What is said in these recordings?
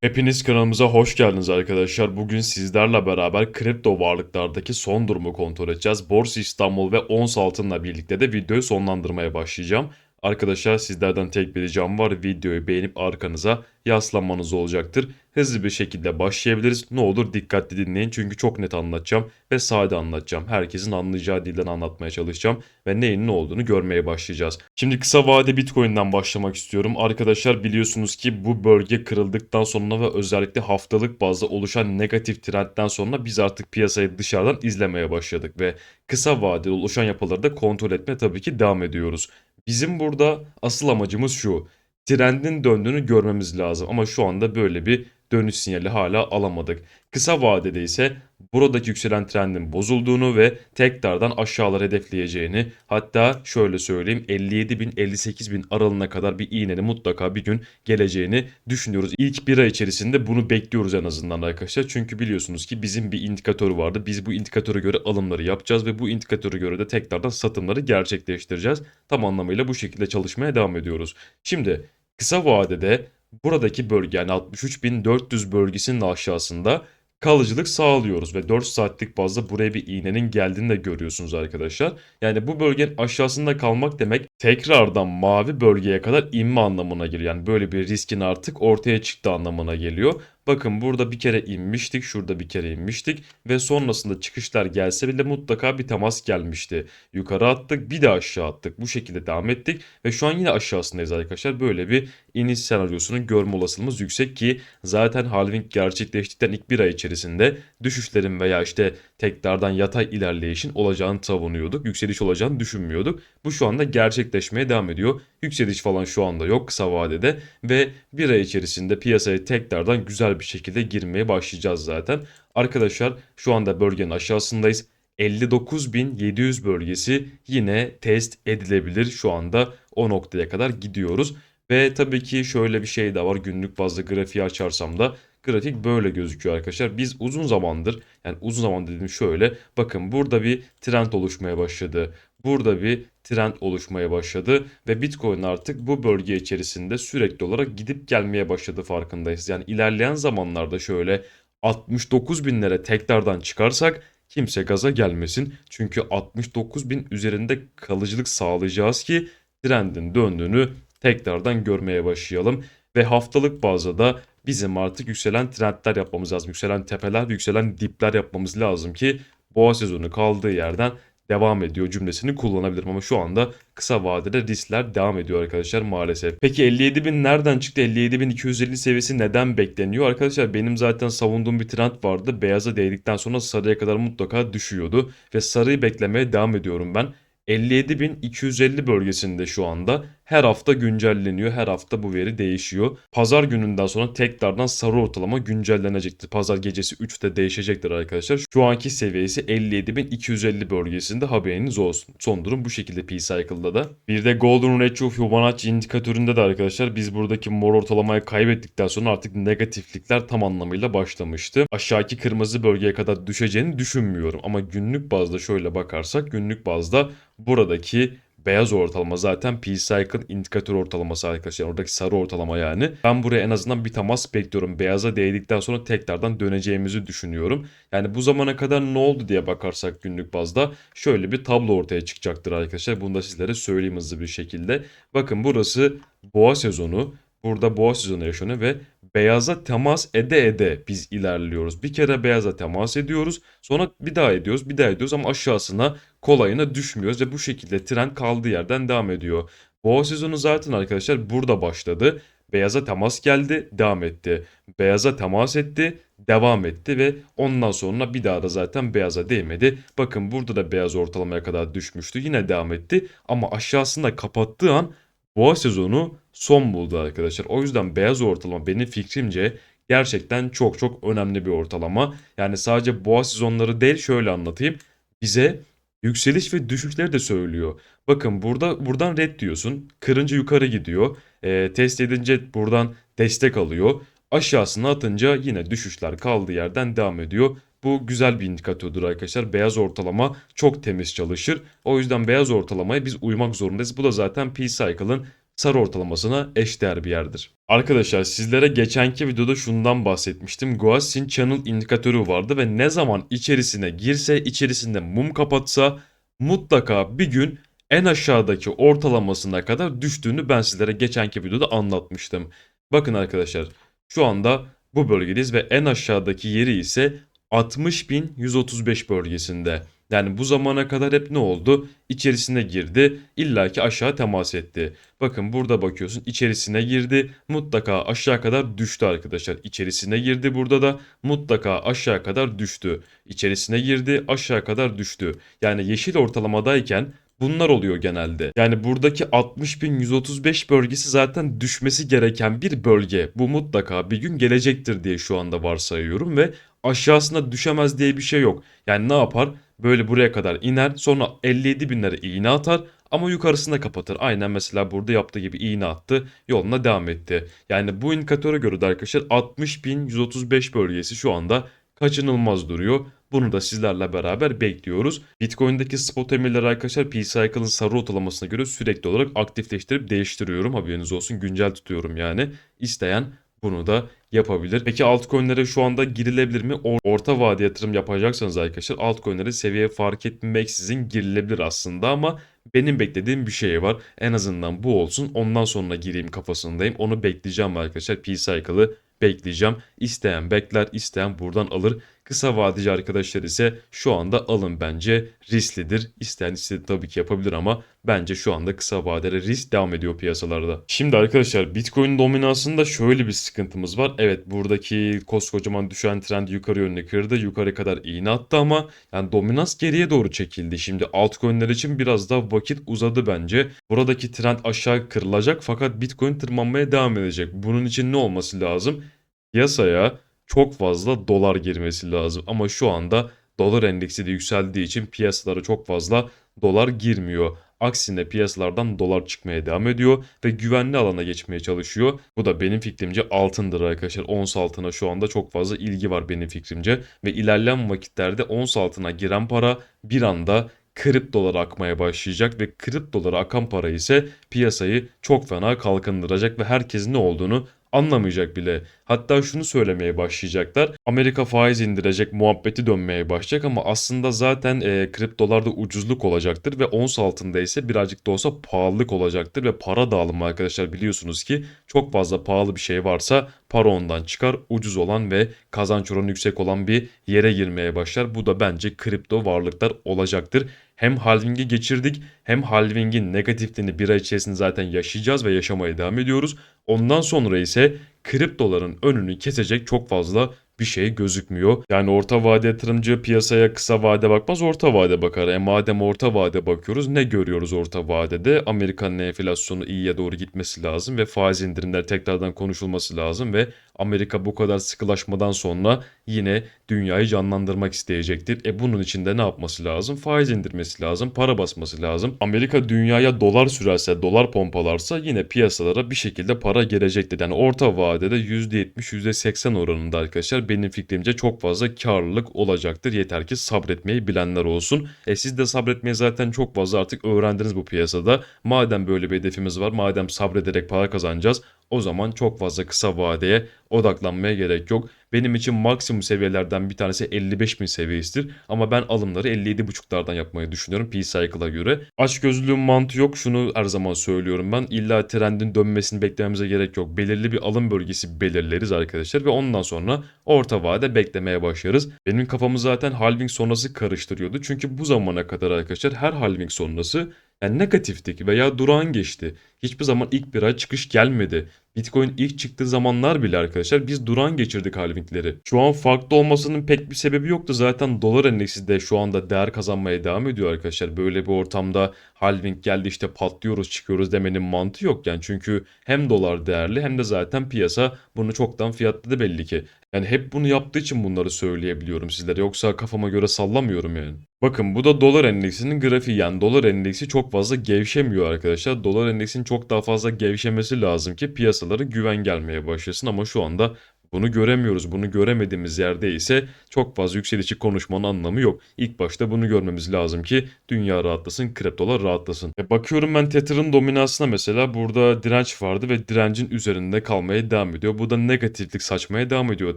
Hepiniz kanalımıza hoş geldiniz arkadaşlar. Bugün sizlerle beraber kripto varlıklardaki son durumu kontrol edeceğiz. Borsa İstanbul ve ons altınla birlikte de videoyu sonlandırmaya başlayacağım. Arkadaşlar sizlerden tek bir ricam var. Videoyu beğenip arkanıza yaslanmanız olacaktır. Hızlı bir şekilde başlayabiliriz. Ne olur dikkatli dinleyin çünkü çok net anlatacağım ve sade anlatacağım. Herkesin anlayacağı dilden anlatmaya çalışacağım ve neyin ne olduğunu görmeye başlayacağız. Şimdi kısa vade Bitcoin'den başlamak istiyorum. Arkadaşlar biliyorsunuz ki bu bölge kırıldıktan sonra ve özellikle haftalık bazda oluşan negatif trendden sonra biz artık piyasayı dışarıdan izlemeye başladık ve kısa vadeli oluşan yapıları da kontrol etmeye tabii ki devam ediyoruz. Bizim burada asıl amacımız şu. Trendin döndüğünü görmemiz lazım ama şu anda böyle bir dönüş sinyali hala alamadık. Kısa vadede ise buradaki yükselen trendin bozulduğunu ve tekrardan aşağılara hedefleyeceğini hatta şöyle söyleyeyim 57 bin 58 bin aralığına kadar bir iğnenin mutlaka bir gün geleceğini düşünüyoruz. İlk bir ay içerisinde bunu bekliyoruz en azından arkadaşlar. Çünkü biliyorsunuz ki bizim bir indikatörü vardı. Biz bu indikatöre göre alımları yapacağız ve bu indikatöre göre de tekrardan satımları gerçekleştireceğiz. Tam anlamıyla bu şekilde çalışmaya devam ediyoruz. Şimdi kısa vadede buradaki bölge yani 63.400 bölgesinin aşağısında kalıcılık sağlıyoruz ve 4 saatlik bazda buraya bir iğnenin geldiğini de görüyorsunuz arkadaşlar. Yani bu bölgenin aşağısında kalmak demek tekrardan mavi bölgeye kadar inme anlamına geliyor. Yani böyle bir riskin artık ortaya çıktı anlamına geliyor. Bakın burada bir kere inmiştik, şurada bir kere inmiştik ve sonrasında çıkışlar gelse bile mutlaka bir temas gelmişti. Yukarı attık, bir de aşağı attık. Bu şekilde devam ettik ve şu an yine aşağısındayız arkadaşlar. Böyle bir iniş senaryosunun görme olasılığımız yüksek ki zaten halving gerçekleştikten ilk bir ay içerisinde düşüşlerin veya işte tekrardan yatay ilerleyişin olacağını savunuyorduk. Yükseliş olacağını düşünmüyorduk. Bu şu anda gerçekleşmeye devam ediyor. Yükseliş falan şu anda yok kısa vadede ve bir ay içerisinde piyasaya tekrardan güzel bir şekilde girmeye başlayacağız zaten. Arkadaşlar şu anda bölgenin aşağısındayız. 59.700 bölgesi yine test edilebilir. Şu anda o noktaya kadar gidiyoruz. Ve tabii ki şöyle bir şey de var. Günlük bazda grafiği açarsam da grafik böyle gözüküyor arkadaşlar. Biz uzun zamandır yani uzun zaman dedim şöyle bakın burada bir trend oluşmaya başladı. Burada bir trend oluşmaya başladı ve Bitcoin artık bu bölge içerisinde sürekli olarak gidip gelmeye başladı farkındayız. Yani ilerleyen zamanlarda şöyle 69 binlere tekrardan çıkarsak kimse gaza gelmesin. Çünkü 69 bin üzerinde kalıcılık sağlayacağız ki trendin döndüğünü tekrardan görmeye başlayalım. Ve haftalık bazda da bizim artık yükselen trendler yapmamız lazım. Yükselen tepeler yükselen dipler yapmamız lazım ki boğa sezonu kaldığı yerden devam ediyor cümlesini kullanabilirim ama şu anda kısa vadede riskler devam ediyor arkadaşlar maalesef. Peki 57.000 nereden çıktı? 57.250 seviyesi neden bekleniyor? Arkadaşlar benim zaten savunduğum bir trend vardı. Beyaza değdikten sonra sarıya kadar mutlaka düşüyordu ve sarıyı beklemeye devam ediyorum ben. 57.250 bölgesinde şu anda her hafta güncelleniyor. Her hafta bu veri değişiyor. Pazar gününden sonra tekrardan sarı ortalama güncellenecektir. Pazar gecesi 3'te değişecektir arkadaşlar. Şu anki seviyesi 57.250 bölgesinde haberiniz olsun. Son durum bu şekilde P-Cycle'da da. Bir de Golden Ratio Fibonacci indikatöründe de arkadaşlar biz buradaki mor ortalamayı kaybettikten sonra artık negatiflikler tam anlamıyla başlamıştı. Aşağıki kırmızı bölgeye kadar düşeceğini düşünmüyorum. Ama günlük bazda şöyle bakarsak günlük bazda buradaki beyaz ortalama zaten P-Cycle indikatör ortalaması arkadaşlar. Oradaki sarı ortalama yani. Ben buraya en azından bir temas bekliyorum. Beyaza değdikten sonra tekrardan döneceğimizi düşünüyorum. Yani bu zamana kadar ne oldu diye bakarsak günlük bazda şöyle bir tablo ortaya çıkacaktır arkadaşlar. Bunu da sizlere söyleyeyim hızlı bir şekilde. Bakın burası boğa sezonu. Burada boğa sezonu yaşanıyor ve beyaza temas ede ede biz ilerliyoruz. Bir kere beyaza temas ediyoruz. Sonra bir daha ediyoruz, bir daha ediyoruz ama aşağısına kolayına düşmüyoruz ve bu şekilde tren kaldığı yerden devam ediyor. Boğa sezonu zaten arkadaşlar burada başladı. Beyaza temas geldi, devam etti. Beyaza temas etti, devam etti ve ondan sonra bir daha da zaten beyaza değmedi. Bakın burada da beyaz ortalamaya kadar düşmüştü. Yine devam etti ama aşağısında kapattığı an boğa sezonu son buldu arkadaşlar. O yüzden beyaz ortalama benim fikrimce gerçekten çok çok önemli bir ortalama. Yani sadece boğa sezonları değil şöyle anlatayım. Bize yükseliş ve düşüşleri de söylüyor. Bakın burada buradan red diyorsun. Kırınca yukarı gidiyor. Ee, test edince buradan destek alıyor. Aşağısına atınca yine düşüşler kaldığı yerden devam ediyor. Bu güzel bir indikatördür arkadaşlar. Beyaz ortalama çok temiz çalışır. O yüzden beyaz ortalamaya biz uymak zorundayız. Bu da zaten P-Cycle'ın sarı ortalamasına eşdeğer bir yerdir. Arkadaşlar sizlere geçenki videoda şundan bahsetmiştim. Goassin Channel indikatörü vardı ve ne zaman içerisine girse, içerisinde mum kapatsa mutlaka bir gün en aşağıdaki ortalamasına kadar düştüğünü ben sizlere geçenki videoda anlatmıştım. Bakın arkadaşlar şu anda bu bölgedeyiz ve en aşağıdaki yeri ise 60.135 bölgesinde. Yani bu zamana kadar hep ne oldu? İçerisine girdi, illaki aşağı temas etti. Bakın burada bakıyorsun içerisine girdi, mutlaka aşağı kadar düştü arkadaşlar. İçerisine girdi burada da mutlaka aşağı kadar düştü. İçerisine girdi, aşağı kadar düştü. Yani yeşil ortalamadayken Bunlar oluyor genelde. Yani buradaki 60.135 bölgesi zaten düşmesi gereken bir bölge. Bu mutlaka bir gün gelecektir diye şu anda varsayıyorum ve aşağısına düşemez diye bir şey yok. Yani ne yapar? Böyle buraya kadar iner sonra 57 binlere iğne atar ama yukarısında kapatır. Aynen mesela burada yaptığı gibi iğne attı yoluna devam etti. Yani bu indikatöre göre de arkadaşlar 60.135 bölgesi şu anda kaçınılmaz duruyor. Bunu da sizlerle beraber bekliyoruz. Bitcoin'deki spot emirleri arkadaşlar P-Cycle'ın sarı ortalamasına göre sürekli olarak aktifleştirip değiştiriyorum. Haberiniz olsun güncel tutuyorum yani. İsteyen bunu da yapabilir. Peki altcoin'lere şu anda girilebilir mi? Or- Orta vade yatırım yapacaksanız arkadaşlar altcoin'lere seviye fark etmeksizin girilebilir aslında ama benim beklediğim bir şey var. En azından bu olsun. Ondan sonra gireyim kafasındayım. Onu bekleyeceğim arkadaşlar. P-Cycle'ı bekleyeceğim. İsteyen bekler, isteyen buradan alır. Kısa vadeci arkadaşlar ise şu anda alın bence risklidir. İsteyen istediği tabii ki yapabilir ama bence şu anda kısa vadeli risk devam ediyor piyasalarda. Şimdi arkadaşlar Bitcoin dominansında şöyle bir sıkıntımız var. Evet buradaki koskocaman düşen trend yukarı yönlü kırdı. Yukarı kadar iğne attı ama yani dominans geriye doğru çekildi. Şimdi altcoin'ler için biraz daha vakit uzadı bence. Buradaki trend aşağı kırılacak fakat Bitcoin tırmanmaya devam edecek. Bunun için ne olması lazım? Piyasaya çok fazla dolar girmesi lazım. Ama şu anda dolar endeksi de yükseldiği için piyasalara çok fazla dolar girmiyor. Aksine piyasalardan dolar çıkmaya devam ediyor ve güvenli alana geçmeye çalışıyor. Bu da benim fikrimce altındır arkadaşlar. Ons altına şu anda çok fazla ilgi var benim fikrimce. Ve ilerleyen vakitlerde ons altına giren para bir anda kriptolara akmaya başlayacak ve kriptolara akan para ise piyasayı çok fena kalkındıracak ve herkesin ne olduğunu anlamayacak bile. Hatta şunu söylemeye başlayacaklar. Amerika faiz indirecek muhabbeti dönmeye başlayacak ama aslında zaten e, kriptolarda ucuzluk olacaktır ve ons altında ise birazcık da olsa pahalılık olacaktır ve para dağılımı arkadaşlar biliyorsunuz ki çok fazla pahalı bir şey varsa para ondan çıkar. Ucuz olan ve kazanç oranı yüksek olan bir yere girmeye başlar. Bu da bence kripto varlıklar olacaktır. Hem halvingi geçirdik hem halvingin negatifliğini bir ay içerisinde zaten yaşayacağız ve yaşamaya devam ediyoruz. Ondan sonra ise kriptoların önünü kesecek çok fazla bir şey gözükmüyor. Yani orta vade yatırımcı piyasaya kısa vade bakmaz orta vade bakar. E madem orta vade bakıyoruz ne görüyoruz orta vadede? Amerika'nın enflasyonu iyiye doğru gitmesi lazım ve faiz indirimler tekrardan konuşulması lazım ve Amerika bu kadar sıkılaşmadan sonra yine dünyayı canlandırmak isteyecektir. E bunun için de ne yapması lazım? Faiz indirmesi lazım, para basması lazım. Amerika dünyaya dolar sürerse, dolar pompalarsa yine piyasalara bir şekilde para gelecektir. Yani orta vadede %70, %80 oranında arkadaşlar benim fikrimce çok fazla karlılık olacaktır. Yeter ki sabretmeyi bilenler olsun. E siz de sabretmeyi zaten çok fazla artık öğrendiniz bu piyasada. Madem böyle bir hedefimiz var, madem sabrederek para kazanacağız, o zaman çok fazla kısa vadeye odaklanmaya gerek yok. Benim için maksimum seviyelerden bir tanesi 55 bin seviyesidir. Ama ben alımları 57.5'lardan yapmayı düşünüyorum P-Cycle'a göre. Açgözlülüğün mantığı yok. Şunu her zaman söylüyorum ben. İlla trendin dönmesini beklememize gerek yok. Belirli bir alım bölgesi belirleriz arkadaşlar. Ve ondan sonra orta vade beklemeye başlarız. Benim kafamı zaten halving sonrası karıştırıyordu. Çünkü bu zamana kadar arkadaşlar her halving sonrası yani negatiftik veya durağan geçti. Hiçbir zaman ilk bir ay çıkış gelmedi. Bitcoin ilk çıktığı zamanlar bile arkadaşlar biz duran geçirdik halvingleri. Şu an farklı olmasının pek bir sebebi yoktu. Zaten dolar endeksi de şu anda değer kazanmaya devam ediyor arkadaşlar. Böyle bir ortamda halving geldi işte patlıyoruz çıkıyoruz demenin mantığı yok yani. Çünkü hem dolar değerli hem de zaten piyasa bunu çoktan fiyatladı belli ki. Yani hep bunu yaptığı için bunları söyleyebiliyorum sizlere. Yoksa kafama göre sallamıyorum yani. Bakın bu da dolar endeksinin grafiği. Yani dolar endeksi çok fazla gevşemiyor arkadaşlar. Dolar endeksinin çok daha fazla gevşemesi lazım ki piyasalara güven gelmeye başlasın. Ama şu anda Bunu göremiyoruz. Bunu göremediğimiz yerde ise çok fazla yükselişi konuşmanın anlamı yok. İlk başta bunu görmemiz lazım ki dünya rahatlasın, kriptolar rahatlasın. E bakıyorum ben Tether'ın dominansına mesela burada direnç vardı ve direncin üzerinde kalmaya devam ediyor. Bu da negatiflik saçmaya devam ediyor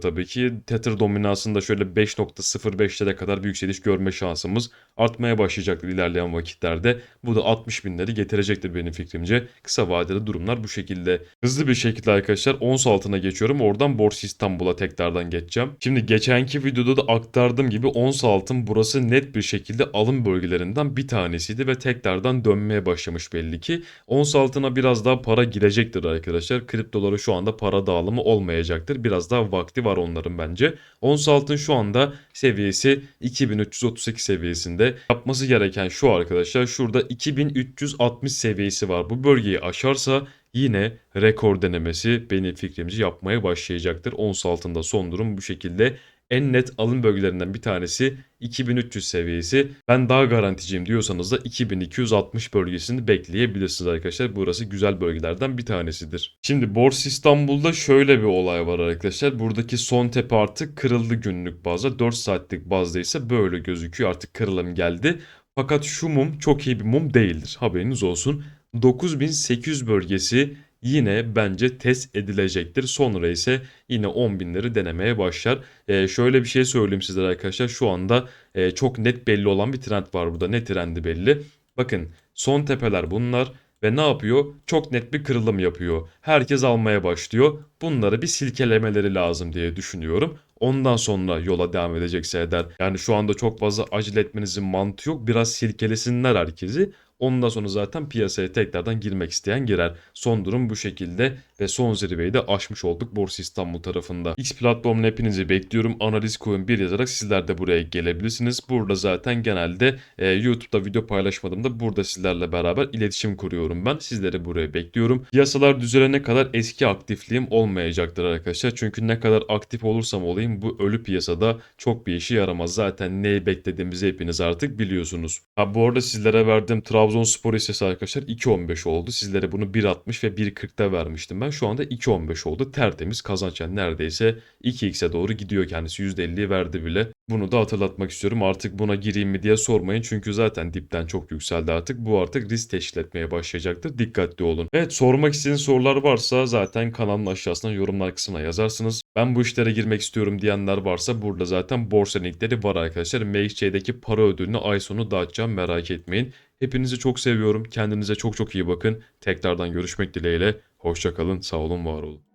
tabii ki. Tether dominansında şöyle 5.05'lere kadar bir yükseliş görme şansımız artmaya başlayacaktır ilerleyen vakitlerde. Bu da 60 binleri getirecektir benim fikrimce. Kısa vadeli durumlar bu şekilde. Hızlı bir şekilde arkadaşlar ons altına geçiyorum. Oradan Borsa İstanbul'a tekrardan geçeceğim. Şimdi geçenki videoda da aktardığım gibi ons altın burası net bir şekilde alım bölgelerinden bir tanesiydi ve tekrardan dönmeye başlamış belli ki. Ons altına biraz daha para girecektir arkadaşlar. Kriptolara şu anda para dağılımı olmayacaktır. Biraz daha vakti var onların bence. Ons altın şu anda seviyesi 2338 seviyesinde. Yapması gereken şu arkadaşlar. Şurada 2360 seviyesi var. Bu bölgeyi aşarsa yine rekor denemesi benim fikrimce yapmaya başlayacaktır. Ons altında son durum bu şekilde. En net alım bölgelerinden bir tanesi 2300 seviyesi. Ben daha garanticiyim diyorsanız da 2260 bölgesini bekleyebilirsiniz arkadaşlar. Burası güzel bölgelerden bir tanesidir. Şimdi Borsa İstanbul'da şöyle bir olay var arkadaşlar. Buradaki son tepe artık kırıldı günlük bazda. 4 saatlik bazda ise böyle gözüküyor. Artık kırılım geldi. Fakat şu mum çok iyi bir mum değildir. Haberiniz olsun. 9800 bölgesi yine bence test edilecektir. Sonra ise yine 10 binleri denemeye başlar. Ee, şöyle bir şey söyleyeyim sizlere arkadaşlar. Şu anda e, çok net belli olan bir trend var burada. Ne trendi belli? Bakın son tepeler bunlar. Ve ne yapıyor? Çok net bir kırılım yapıyor. Herkes almaya başlıyor. Bunları bir silkelemeleri lazım diye düşünüyorum. Ondan sonra yola devam edecekse eder. Yani şu anda çok fazla acele etmenizin mantığı yok. Biraz silkelesinler herkesi. Ondan sonra zaten piyasaya tekrardan girmek isteyen girer. Son durum bu şekilde ve son zirveyi de aşmış olduk Borsa İstanbul tarafında. X platformuna hepinizi bekliyorum. Analiz koyun bir yazarak sizler de buraya gelebilirsiniz. Burada zaten genelde e, YouTube'da video paylaşmadığımda burada sizlerle beraber iletişim kuruyorum ben. Sizleri buraya bekliyorum. Piyasalar düzelene kadar eski aktifliğim olmayacaktır arkadaşlar. Çünkü ne kadar aktif olursam olayım bu ölü piyasada çok bir işe yaramaz. Zaten neyi beklediğimizi hepiniz artık biliyorsunuz. Ha bu arada sizlere verdiğim Trabzonspor hissesi arkadaşlar 2.15 oldu. Sizlere bunu 1.60 ve 1.40'da vermiştim ben. Şu anda 2.15 oldu. Tertemiz kazanç yani neredeyse 2x'e doğru gidiyor kendisi. %50'yi verdi bile. Bunu da hatırlatmak istiyorum. Artık buna gireyim mi diye sormayın. Çünkü zaten dipten çok yükseldi artık. Bu artık risk teşkil etmeye başlayacaktır. Dikkatli olun. Evet sormak istediğiniz sorular varsa zaten kanalın aşağısına yorumlar kısmına yazarsınız. Ben bu işlere girmek istiyorum diyenler varsa burada zaten borsa linkleri var arkadaşlar. MXC'deki para ödülünü ay sonu dağıtacağım merak etmeyin. Hepinizi çok seviyorum. Kendinize çok çok iyi bakın. Tekrardan görüşmek dileğiyle. Hoşçakalın, sağ olun, var olun.